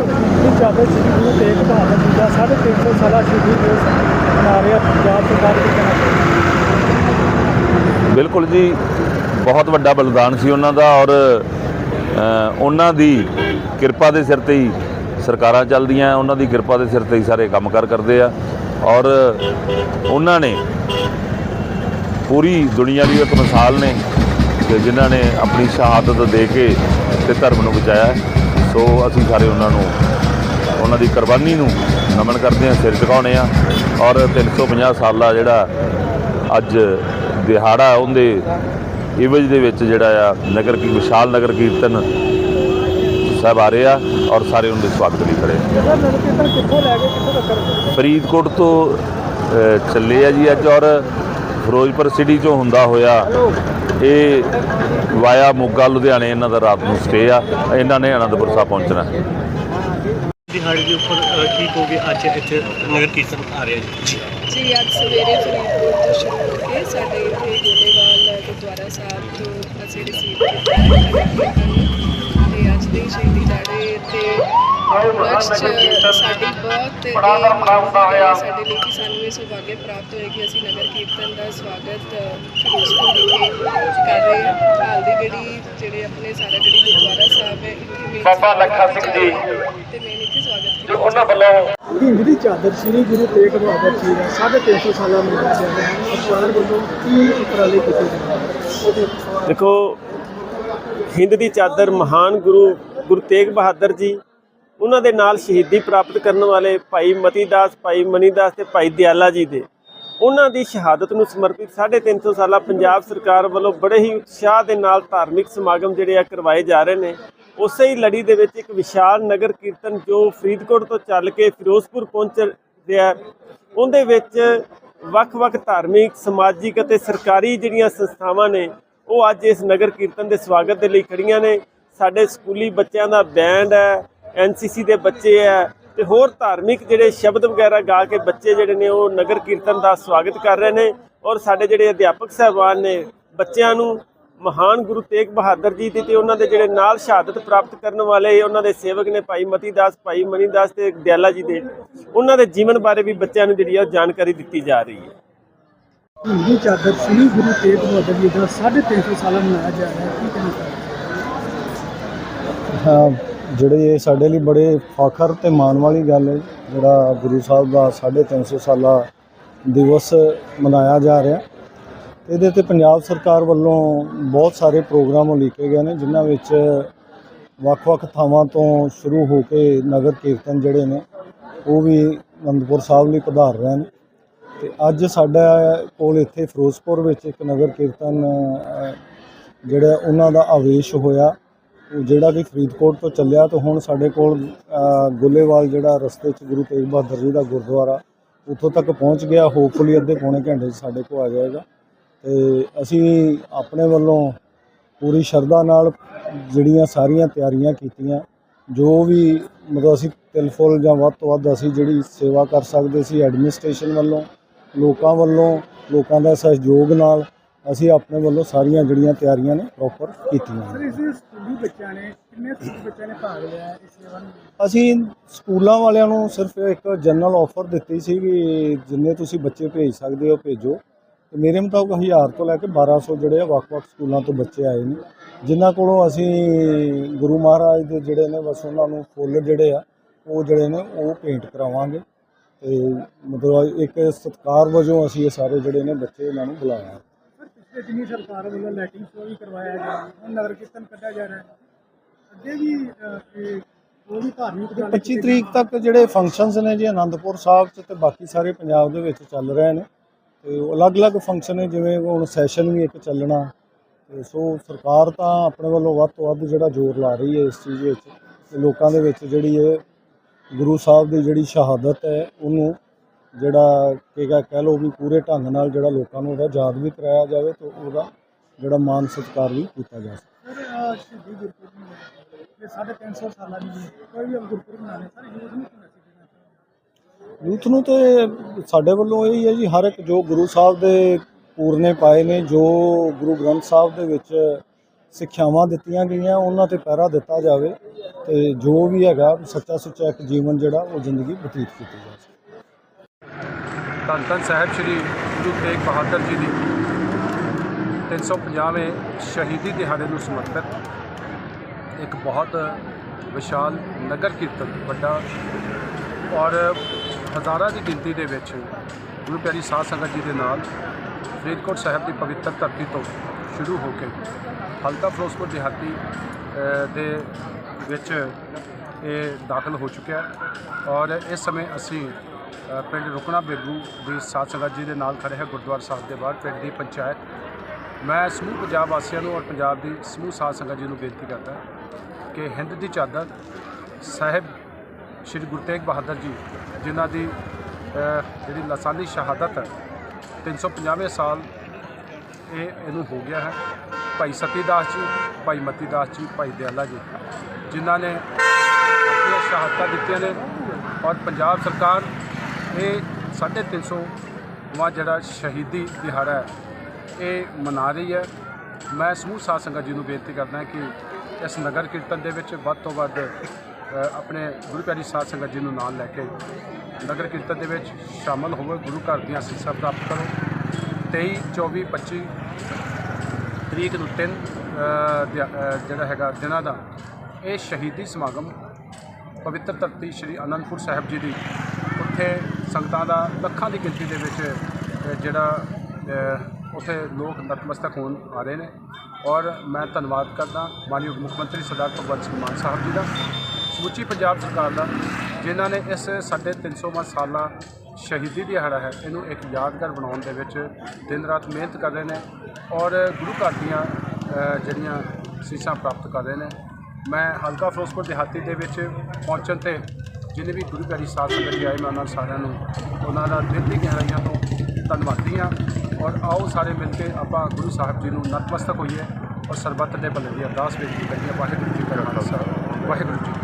ਇਹ ਚਾਦਰ ਸ੍ਰੀ ਗੁਰੂ ਤੇਗ ਬਹਾਦਰ ਜੀ ਦਾ 350 ਸਾਲਾ ਸ਼ਹੀਦੀ ਦਿਵਸ ਮਨਾ ਰਿਹਾ ਪੰਜਾਬ ਸਰਕਾਰ ਦੇ ਕਹਿਣਾ ਬਿਲਕੁਲ ਜੀ, ਬਹੁਤ ਵੱਡਾ ਬਲਿਦਾਨ ਸੀ ਉਹਨਾਂ ਦਾ ਔਰ ਉਹਨਾਂ ਦੀ ਕਿਰਪਾ ਦੇ ਸਿਰ ਤੇ ਹੀ ਸਰਕਾਰਾਂ ਚੱਲਦੀਆਂ, ਉਹਨਾਂ ਦੀ ਕਿਰਪਾ ਦੇ ਸਿਰ ਤੇ ਹੀ ਸਾਰੇ ਕੰਮਕਾਰ ਕਰਦੇ ਆ ਔਰ ਉਹਨਾਂ ਨੇ ਪੂਰੀ ਦੁਨੀਆ ਦੀ ਇੱਕ ਮਿਸਾਲ ਨੇ ਕਿ ਜਿਨ੍ਹਾਂ ਨੇ ਆਪਣੀ ਸ਼ਹਾਦਤ ਦੇ ਕੇ ਤੇ ਧਰਮ ਨੂੰ ਬਚਾਇਆ। ਸੋ ਅਸੀਂ ਸਾਰੇ ਉਹਨਾਂ ਨੂੰ, ਉਹਨਾਂ ਦੀ ਕੁਰਬਾਨੀ ਨੂੰ ਨਮਨ ਕਰਦੇ ਹਾਂ, ਸਿਰ ਝੁਕਾਉਂਦੇ ਹਾਂ। ਔਰ 350 ਸਾਲਾ ਜਿਹੜਾ ਅੱਜ ਦਿਹਾੜਾ ਉਹਦੇ ਇਵਜ ਦੇ ਵਿੱਚ ਜਿਹੜਾ ਆ, ਨਗਰ ਕੀ, ਵਿਸ਼ਾਲ ਨਗਰ ਕੀਰਤਨ ਸਾਹਿਬ ਆ ਰਹੇ ਆ ਔਰ ਸਾਰੇ ਉਹਨਾਂ ਦੇ ਸਵਾਗਤ ਲਈ ਖੜੇ ਫਰੀਦਕੋਟ ਤੋਂ ਚੱਲੇ ਆ ਜੀ ਅੱਜ ਔਰ ਫਿਰੋਜ਼ਪੁਰ ਸਿਟੀ ਚੋਂ ਹੁੰਦਾ ਹੋਇਆ ਇਹ ਵਾਇਆ ਮੋਗਾ ਲੁਧਿਆਣੇ ਇਹਨਾਂ ਦਾ ਰਾਤ ਨੂੰ ਸਟੇ ਆ। ਇਹਨਾਂ ਨੇ ਆਨੰਦਪੁਰ ਸਾਹਿਬ ਪਹੁੰਚਣਾ। ਹੈ ਦਿਹਾੜੇ ਦੇ ਉੱਪਰ ਅ, ਕੀ ਕਹੋਗੇ? ਅੱਜ ਇੱਥੇ ਨਗਰ ਕੀਰਤਨ ਆ ਰਿਹਾ ਜੀ। ਜੀ। ਅੱਜ ਸਵੇਰੇ ਫਰੀਦਕੋਟ ਤੋਂ ਸ਼ੁਰੂ ਹੋ ਕੇ ਸਾਡੇ ਇੱਥੇ ਗੋਲੇਵਾਲ ਗੁਰਦੁਆਰਾ ਸਾਹਿਬ ਤੋਂ ਅਸੀਂ ਰਿਸੀਵ ਕੀਤਾ ਹੈ। ਨਗਰ ਕੀਰਤਨ ਨੂੰ। ਤੇ ਅੱਜ ਦੇ ਸ਼ਹੀਦੀ ਦਿਹਾੜੇ ਤੇ ਚ ਸਾਡੀ ਬਹੁਤ ਇਹ ਸਾਡੇ ਲਈ ਕਿ ਸਾਨੂੰ ਇਹ ਸੁਭਾਗਿਆ ਪ੍ਰਾਪਤ ਹੋਏ ਕਿ ਅਸੀਂ ਨਗਰ ਕੀਰਤਨ ਦਾ ਸਵਾਗਤ ਅ, ਫਿਰੋਜ਼ਪੁਰ ਵਿਖੇ ਕਰ ਰਹੇ ਹਾਂ। ਹਾਲ ਦੀ ਜਿਹੜੀ ਜਿਹੜੇ ਆਪਣੇ ਸਾਰਾ ਜਿਹੜੀ ਗੁਰਦੁਆਰਾ ਸਾਹਿਬ ਹੈ ਇੱਥੇ ਮੇਨ ਬਾਬਾ ਲੱਖਾ ਸਿੰਘ ਜੀ। ਤੇ ਮੇਨ ਇੱਥੇ ਸਵਾਗਤ ਕੀਤਾ ਉਹਨਾਂ ਵੱਲੋਂ ਹਿੰਦ ਦੀ ਚਾਦਰ ਸ੍ਰੀ ਗੁਰੂ ਤੇਗ ਬਹਾਦਰ ਜੀ ਦਾ 350 ਸਾਲਾ ਮਨਾਇਆ ਜਾ ਰਿਹਾ ਹੈ। ਸਰਕਾਰ ਵੱਲੋਂ ਕੀ ਉਪਰਾਲੇ ਕੀਤੇ ਜਾ ਰਹੇ ਹਨ ਦੇਖੋ ਹਿੰਦ ਦੀ ਚਾਦਰ ਮਹਾਨ ਗੁਰੂ ਗੁਰੂ ਤੇਗ ਬਹਾਦਰ ਜੀ ਉਹਨਾਂ ਦੇ ਨਾਲ ਸ਼ਹੀਦੀ ਪ੍ਰਾਪਤ ਕਰਨ ਵਾਲੇ ਭਾਈ ਮਤੀਦਾਸ, ਭਾਈ ਮਨੀਦਾਸ ਤੇ ਭਾਈ ਦਿਆਲਾ ਜੀ ਦੇ। ਉਹਨਾਂ ਦੀ ਸ਼ਹਾਦਤ ਨੂੰ ਸਮਰਪਿਤ 350 ਸਾਲਾ ਪੰਜਾਬ ਸਰਕਾਰ ਵੱਲੋਂ ਬੜੇ ਹੀ ਉਤਸ਼ਾਹ ਦੇ ਨਾਲ ਧਾਰਮਿਕ ਸਮਾਗਮ ਜਿਹੜੇ ਆ ਕਰਵਾਏ ਜਾ ਰਹੇ ਨੇ। ਉਸੇ ਹੀ ਲੜੀ ਦੇ ਵਿੱਚ ਇੱਕ ਵਿਸ਼ਾਲ ਨਗਰ ਕੀਰਤਨ ਜੋ ਫਰੀਦਕੋਟ ਤੋਂ ਚੱਲ ਕੇ ਫਿਰੋਜ਼ਪੁਰ ਪਹੁੰਚ ਰਿਹਾ ਉਹਦੇ ਵਿੱਚ ਵੱਖ-ਵੱਖ ਧਾਰਮਿਕ, ਸਮਾਜਿਕ ਅਤੇ ਸਰਕਾਰੀ ਜਿਹੜੀਆਂ ਸੰਸਥਾਵਾਂ ਨੇ, ਉਹ ਅੱਜ ਇਸ ਨਗਰ ਕੀਰਤਨ ਦੇ ਸਵਾਗਤ ਦੇ ਲਈ ਖੜੀਆਂ ਨੇ। ਸਾਡੇ ਸਕੂਲੀ ਬੱਚਿਆਂ ਦਾ ਬੈਂਡ ਹੈ ਐਨਸੀਸੀ ਦੇ ਬੱਚੇ ਹੈ ਤੇ ਹੋਰ ਧਾਰਮਿਕ ਜਿਹੜੇ ਸ਼ਬਦ ਵਗੈਰਾ ਗਾ ਕੇ ਬੱਚੇ ਜਿਹੜੇ ਨੇ ਉਹ ਨਗਰ ਕੀਰਤਨ ਦਾ ਸਵਾਗਤ ਕਰ ਰਹੇ ਨੇ ਔਰ ਸਾਡੇ ਜਿਹੜੇ ਅਧਿਆਪਕ ਸਹਿਬਾਨ ਨੇ ਬੱਚਿਆਂ ਨੂੰ ਮਹਾਨ ਗੁਰੂ ਤੇਗ ਬਹਾਦਰ ਜੀ ਦੀ ਤੇ ਉਹਨਾਂ ਦੇ ਜਿਹੜੇ ਨਾਲ ਸ਼ਹਾਦਤ ਪ੍ਰਾਪਤ ਕਰਨ ਵਾਲੇ ਉਹਨਾਂ ਦੇ ਸੇਵਕ ਨੇ ਭਾਈ ਮਤੀਦਾਸ ਭਾਈ ਮਨੀਦਾਸ ਤੇ ਦਿਆਲਾ ਜੀ ਦੇ ਉਹਨਾਂ ਦੇ ਜੀਵਨ ਬਾਰੇ ਵੀ ਬੱਚਿਆਂ ਨੂੰ ਜਿਹੜੀ ਆ ਉਹ ਜਾਣਕਾਰੀ ਦਿੱਤੀ ਜਾ ਰਹੀ ਹੈ। ਹਿੰਦ ਚਾਦਰ ਸ੍ਰੀ ਗੁਰੂ ਤੇਗ ਬਹਾਦਰ ਜੀ ਦਾ 350 ਸਾਲਾ ਮਨਾਇਆ ਜਾ ਰਿਹਾ ਹੈ। ਕੀ ਕਹਿਣਾ ਹਾਂ ਜਿਹੜੇ ਇਹ ਸਾਡੇ ਲਈ ਬੜੇ ਫਖਰ ਤੇ ਮਾਣ ਵਾਲੀ ਗੱਲ ਹੈ, ਜਿਹੜਾ ਗੁਰੂ ਸਾਹਿਬ ਦਾ 350 ਸਾਲਾ ਦਿਵਸ ਮਨਾਇਆ ਜਾ ਰਿਹਾ। ਇਹਦੇ ਤੇ ਪੰਜਾਬ ਸਰਕਾਰ ਵੱਲੋਂ ਬਹੁਤ ਸਾਰੇ ਪ੍ਰੋਗਰਾਮ ਉਲੀਕੇ ਗਏ ਨੇ, ਜਿਨ੍ਹਾਂ ਵਿੱਚ ਵੱਖ-ਵੱਖ ਥਾਵਾਂ ਤੋਂ ਸ਼ੁਰੂ ਹੋ ਕੇ ਨਗਰ ਕੀਰਤਨ ਜਿਹੜੇ ਨੇ, ਉਹ ਵੀ ਅਨੰਦਪੁਰ ਸਾਹਿਬ ਲਈ ਪਧਾਰ ਰਹੇ ਨੇ। ਤੇ ਅੱਜ ਸਾਡਾ ਕੋਲ ਇੱਥੇ ਫਿਰੋਜ਼ਪੁਰ ਵਿੱਚ ਇੱਕ ਨਗਰ ਕੀਰਤਨ ਜਿਹੜਾ ਉਹਨਾਂ ਦਾ ਆਵੇਸ਼ ਹੋਇਆ। ਜਿਹੜਾ ਕਿ ਫਰੀਦਕੋਟ ਤੋਂ ਚੱਲਿਆ ਤਾਂ ਹੁਣ ਸਾਡੇ ਕੋਲ ਗੁੱਲੇਵਾਲ ਜਿਹੜਾ ਰਸਤੇ 'ਚ ਗੁਰੂ ਤੇਗ ਬਹਾਦਰ ਜੀ ਦਾ ਗੁਰਦੁਆਰਾ, ਉੱਥੋਂ ਤੱਕ ਪਹੁੰਚ ਗਿਆ ਹੋਪਫੁਲੀ ਅੱਧੇ ਪੌਣੇ ਘੰਟੇ 'ਚ ਸਾਡੇ ਕੋਲ ਆ ਜਾਏਗਾ। ਤੇ ਅਸੀਂ ਆਪਣੇ ਵੱਲੋਂ ਪੂਰੀ ਸ਼ਰਧਾ ਨਾਲ ਜਿਹੜੀਆਂ ਸਾਰੀਆਂ ਤਿਆਰੀਆਂ ਕੀਤੀਆਂ, ਜੋ ਵੀ ਮਤਲਬ ਅਸੀਂ ਤਿਲ ਫੁੱਲ ਜਾਂ ਵੱਧ ਤੋਂ ਵੱਧ ਅਸੀਂ ਜਿਹੜੀ ਸੇਵਾ ਕਰ ਸਕਦੇ ਸੀ ਐਡਮਿਨਿਸਟ੍ਰੇਸ਼ਨ ਵੱਲੋਂ, ਲੋਕਾਂ ਵੱਲੋਂ, ਲੋਕਾਂ ਦਾ ਸਹਿਯੋਗ ਨਾਲ ਅਸੀਂ ਆਪਣੇ ਵੱਲੋਂ ਸਾਰੀਆਂ ਜਿਹੜੀਆਂ ਤਿਆਰੀਆਂ ਨੇ ਪ੍ਰੋਪਰ ਕੀਤੀਆਂ ਨੇ। ਇਸ ਸਕੂਲੀ ਬੱਚਿਆਂ ਨੇ ਕਿੰਨੇ ਸਕੂਲੀ ਬੱਚਿਆਂ ਨੇ ਭਾਗ ਲਿਆ ਹੈ ਇਸ ਸੇਵਾ ਨੂੰ? ਅਸੀਂ ਸਕੂਲਾਂ ਵਾਲਿਆਂ ਨੂੰ ਸਿਰਫ ਇੱਕ ਜਨਰਲ ਆਫਰ ਦਿੱਤੀ ਸੀ ਕਿ ਜਿੰਨੇ ਤੁਸੀਂ ਬੱਚੇ ਭੇਜ ਸਕਦੇ ਹੋ ਭੇਜੋ। ਤੇ ਮੇਰੇ ਮੁਤਾਬਕ 1000 ਤੋਂ ਲੈ ਕੇ 1200 ਜਿਹੜੇ ਆ ਵੱਖ-ਵੱਖ ਸਕੂਲਾਂ ਤੋਂ ਬੱਚੇ ਆਏ ਨੇ। ਜਿਨ੍ਹਾਂ ਕੋਲੋਂ ਅਸੀਂ ਗੁਰੂ ਮਹਾਰਾਜ ਦੇ ਜਿਹੜੇ ਨੇ ਬਸ ਉਹਨਾਂ ਨੂੰ ਫੁੱਲ ਜਿਹੜੇ ਆ ਉਹ ਜਿਹੜੇ ਨੇ ਉਹ ਪੇਂਟ ਕਰਾਵਾਂਗੇ। ਤੇ ਮਤਲਬ ਇੱਕ ਸਤਿਕਾਰ ਵਜੋਂ ਅਸੀਂ ਇਹ ਸਾਰੇ ਜਿਹੜੇ ਨੇ ਬੱਚੇ ਇਹਨਾਂ ਨੂੰ ਬੁਲਾਇਆ ਪਿਛਲੇ ਦਿਨੀ ਸਰਕਾਰ ਵੱਲੋਂ ਲਾਈਟਿੰਗ ਸ਼ੋਅ ਵੀ ਕਰਵਾਇਆ ਗਿਆ ਹੁਣ ਨਗਰ ਕੀਰਤਨ ਕੱਢਿਆ ਜਾ ਰਿਹਾ। ਹੈ ਅੱਗੇ ਵੀ ਇਹ ਉਹ ਵੀ ਧਾਰਮਿਕ ਉਪਰਾਲੇ 25 ਕੀਤੇ ਤਰੀਕ ਤੱਕ ਜਿਹੜੇ ਫੰਕਸ਼ਨਸ ਨੇ ਜੀ ਆਨੰਦਪੁਰ ਸਾਹਿਬ 'ਚ ਤੇ ਬਾਕੀ ਸਾਰੇ ਪੰਜਾਬ ਦੇ ਵਿੱਚ ਚੱਲ ਰਹੇ ਨੇ। ਤੇ ਉਹ ਅਲੱਗ-ਅਲੱਗ ਫੰਕਸ਼ਨ ਨੇ ਜਿਵੇਂ ਹੁਣ ਸੈਸ਼ਨ ਵੀ ਇੱਕ ਚੱਲਣਾ। ਤੇ ਸੋ ਸਰਕਾਰ ਤਾਂ ਆਪਣੇ ਵੱਲੋਂ ਵੱਧ ਤੋਂ ਵੱਧ ਜਿਹੜਾ ਜ਼ੋਰ ਲਾ ਰਹੀ ਹੈ ਇਸ ਚੀਜ਼ ਵਿੱਚ। ਤੇ ਲੋਕਾਂ ਦੇ ਵਿੱਚ ਜਿਹੜੀ ਇਹ ਗੁਰੂ ਸਾਹਿਬ ਦੀ ਜਿਹੜੀ ਸ਼ਹਾਦਤ ਹੈ ਉਹਨੂੰ ਜਿਹੜਾ ਕਹਿ ਕਹਿ ਲਓ ਵੀ ਪੂਰੇ ਢੰਗ ਨਾਲ ਜਿਹੜਾ ਲੋਕਾਂ ਨੂੰ ਉਹਦਾ ਯਾਦ ਵੀ ਕਰਾਇਆ ਜਾਵੇ ਤੇ ਉਹਦਾ ਜਿਹੜਾ ਮਾਨ ਸਤਿਕਾਰ ਵੀ ਕੀਤਾ ਜਾ ਸਕੇ। ਸਰ ਅ, ਸ਼ਹੀਦੀ ਗੁਰਪੁਰਬ ਨੂੰ ਇਹ 350 ਸਾਲਾਂ ਦੀ ਕੋਈ ਵੀ ਗੁਰਪੁਰਬ ਮਨਾਣੇ ਸਰ ਯੂਥ ਨੂੰ ਯੂਥ ਤੇ ਸਾਡੇ ਵੱਲੋਂ ਇਹ ਹੀ ਹੈ ਜੀ ਹਰ ਇੱਕ ਜੋ ਗੁਰੂ ਸਾਹਿਬ ਦੇ ਪੂਰਨੇ ਪਾਏ ਨੇ ਜੋ ਗੁਰੂ ਗ੍ਰੰਥ ਸਾਹਿਬ ਦੇ ਵਿੱਚ ਸਿੱਖਿਆਵਾਂ ਦਿੱਤੀਆਂ ਗਈਆਂ ਉਹਨਾਂ ਤੇ ਪਹਿਰਾ ਦਿੱਤਾ ਜਾਵੇ ਤੇ ਜੋ ਵੀ ਹੈਗਾ ਸੱਚਾ ਸੁੱਚਾ ਇੱਕ ਜੀਵਨ ਜਿਹੜਾ ਉਹ ਜ਼ਿੰਦਗੀ ਬਤੀਤ ਕੀਤੀ ਜਾ ਸਕੇ ਧੰਨ ਧੰਨ ਸਾਹਿਬ ਸ੍ਰੀ ਗੁਰੂ ਤੇਗ ਬਹਾਦਰ ਜੀ ਦੀ 350ਵੇਂ ਸ਼ਹੀਦੀ ਦਿਹਾੜੇ ਨੂੰ ਸਮਰਪਿਤ ਇੱਕ ਬਹੁਤ ਵਿਸ਼ਾਲ ਨਗਰ ਕੀਰਤਨ ਵੱਡਾ ਔਰ ਹਜ਼ਾਰਾਂ ਦੀ ਗਿਣਤੀ ਦੇ ਵਿੱਚ ਗੁਰੂ ਪਿਆਰੀ ਸਾਧ ਸੰਗਤ ਜੀ ਦੇ ਨਾਲ ਫਰੀਦਕੋਟ ਸਾਹਿਬ ਦੀ ਪਵਿੱਤਰ ਧਰਤੀ ਤੋਂ ਸ਼ੁਰੂ ਹੋ ਕੇ ਹਲਕਾ ਫਿਰੋਜ਼ਪੁਰ ਦਿਹਾਤੀ ਦੇ ਵਿੱਚ ਇਹ ਦਾਖਲ ਹੋ ਚੁੱਕਿਆ ਔਰ ਇਸ ਸਮੇਂ ਅਸੀਂ ਪਿੰਡ ਰੁਕਣਾ ਬੇਗੂ ਦੀ ਸਾਧ ਸੰਗਤ ਜੀ ਦੇ ਨਾਲ ਖੜੇ ਹੈ ਗੁਰਦੁਆਰਾ ਸਾਹਿਬ ਦੇ ਬਾਹਰ, ਪਿੰਡ ਦੀ ਪੰਚਾਇਤ। ਮੈਂ ਸਮੂਹ ਪੰਜਾਬ ਵਾਸੀਆਂ ਨੂੰ ਔਰ ਪੰਜਾਬ ਦੀ ਸਮੂਹ ਸਾਧ ਸੰਗਤ ਜੀ ਨੂੰ ਬੇਨਤੀ ਕਰਦਾ ਕਿ ਹਿੰਦ ਦੀ ਚਾਦਰ ਸਾਹਿਬ ਸ਼੍ਰੀ ਗੁਰੂ ਤੇਗ ਬਹਾਦਰ ਜੀ, ਜਿਨ੍ਹਾਂ ਦੀ ਜਿਹੜੀ ਲਾਸਾਨੀ ਸ਼ਹਾਦਤ ਹੈ 350ਵੇਂ ਸਾਲ ਇਹ ਇਹਨੂੰ ਹੋ ਗਿਆ ਹੈ। ਭਾਈ ਸਤੀਦਾਸ ਜੀ, ਭਾਈ ਮਤੀਦਾਸ ਜੀ, ਭਾਈ ਦਿਆਲਾ ਜੀ, ਜਿਨ੍ਹਾਂ ਨੇ ਆਪਣੀਆਂ ਸ਼ਹਾਦਤਾਂ ਦਿੱਤੀਆਂ ਨੇ ਔਰ ਪੰਜਾਬ ਸਰਕਾਰ ਇਹ 350 ਵਾਂ ਜਿਹੜਾ ਸ਼ਹੀਦੀ ਦਿਹਾੜਾ ਹੈ, ਇਹ ਮਨਾ ਰਹੀ ਹੈ। ਮੈਂ ਸਮੂਹ ਸਾਧ ਸੰਗਤ ਜੀ ਨੂੰ ਬੇਨਤੀ ਕਰਦਾ ਕਿ ਇਸ ਨਗਰ ਕੀਰਤਨ ਦੇ ਵਿੱਚ ਵੱਧ ਤੋਂ ਵੱਧ ਆਪਣੇ ਗੁਰੂ ਪਿਆਰੀ ਸਾਧ ਸੰਗਤ ਜੀ ਨੂੰ ਨਾਲ ਲੈ ਕੇ ਨਗਰ ਕੀਰਤਨ ਦੇ ਵਿੱਚ ਸ਼ਾਮਲ ਹੋਵੋ, ਗੁਰੂ ਘਰ ਦੀਆਂ ਅਸੀਸਾਂ ਪ੍ਰਾਪਤ ਕਰੋ। 23 24 25 ਤਰੀਕ ਨੂੰ ਤਿੰਨ ਜਿਹੜਾ ਹੈਗਾ ਦਿਨਾਂ ਦਾ ਇਹ ਸ਼ਹੀਦੀ ਸਮਾਗਮ, ਪਵਿੱਤਰ ਧਰਤੀ ਸ੍ਰੀ ਅਨੰਦਪੁਰ ਸਾਹਿਬ ਜੀ ਦੀ ਉੱਥੇ ਸੰਗਤਾਂ ਦਾ ਲੱਖਾਂ ਦੀ ਗਿਣਤੀ ਦੇ ਵਿੱਚ ਜਿਹੜਾ ਅ, ਉੱਥੇ ਲੋਕ ਨਤਮਸਤਕ ਹੋਣ ਆ ਰਹੇ ਨੇ। ਔਰ ਮੈਂ ਧੰਨਵਾਦ ਕਰਦਾ ਮਾਨਯੋਗ ਮੁੱਖ ਮੰਤਰੀ ਸਰਦਾਰ ਭਗਵੰਤ ਸਿੰਘ ਮਾਨ ਸਾਹਿਬ ਜੀ ਦਾ ਸਮੁੱਚੀ ਪੰਜਾਬ ਸਰਕਾਰ ਦਾ ਜਿਨ੍ਹਾਂ ਨੇ ਇਸ ਸਾਡੇ 300ਵਾਂ ਸਾਲਾ ਸ਼ਹੀਦੀ ਦਿਹਾੜਾ ਹੈ ਇਹਨੂੰ ਇੱਕ ਯਾਦਗਾਰ ਬਣਾਉਣ ਦੇ ਵਿੱਚ ਦਿਨ ਰਾਤ ਮਿਹਨਤ ਕਰ ਰਹੇ ਨੇ ਔਰ ਗੁਰੂ ਘਰ ਦੀਆਂ ਜਿਹੜੀਆਂ ਸੀਸਾਂ ਪ੍ਰਾਪਤ ਕਰ ਰਹੇ ਨੇ। ਮੈਂ ਹਲਕਾ ਫਿਰੋਜ਼ਪੁਰ ਦਿਹਾਤੀ ਦੇ ਵਿੱਚ ਪਹੁੰਚਣ ਤੇ ਜਿੰਨੇ ਵੀ ਗੁਰੂ ਪਿਆਰੀ ਸਾਧ ਸੰਗਤ ਜੀ ਆਏ, ਮੈਂ ਉਹਨਾਂ ਸਾਰਿਆਂ ਨੂੰ, ਉਹਨਾਂ ਦਾ ਦਿਲ ਦੀ ਗਹਿਰਾਈਆਂ ਤੋਂ ਧੰਨਵਾਦੀ ਹਾਂ। ਔਰ ਆਓ ਸਾਰੇ ਮਿਲ ਕੇ ਆਪਾਂ ਗੁਰੂ ਸਾਹਿਬ ਜੀ ਨੂੰ ਨਤਮਸਤਕ ਹੋਈਏ ਔਰ ਸਰਬੱਤ ਦੇ ਭਲੇ ਦੀ ਅਰਦਾਸ ਬੇਨਤੀ ਕਰੀਏ। ਵਾਹਿਗੁਰੂ ਜੀ ਕਾ ਖਾਲਸਾ, ਵਾਹਿਗੁਰੂ ਜੀ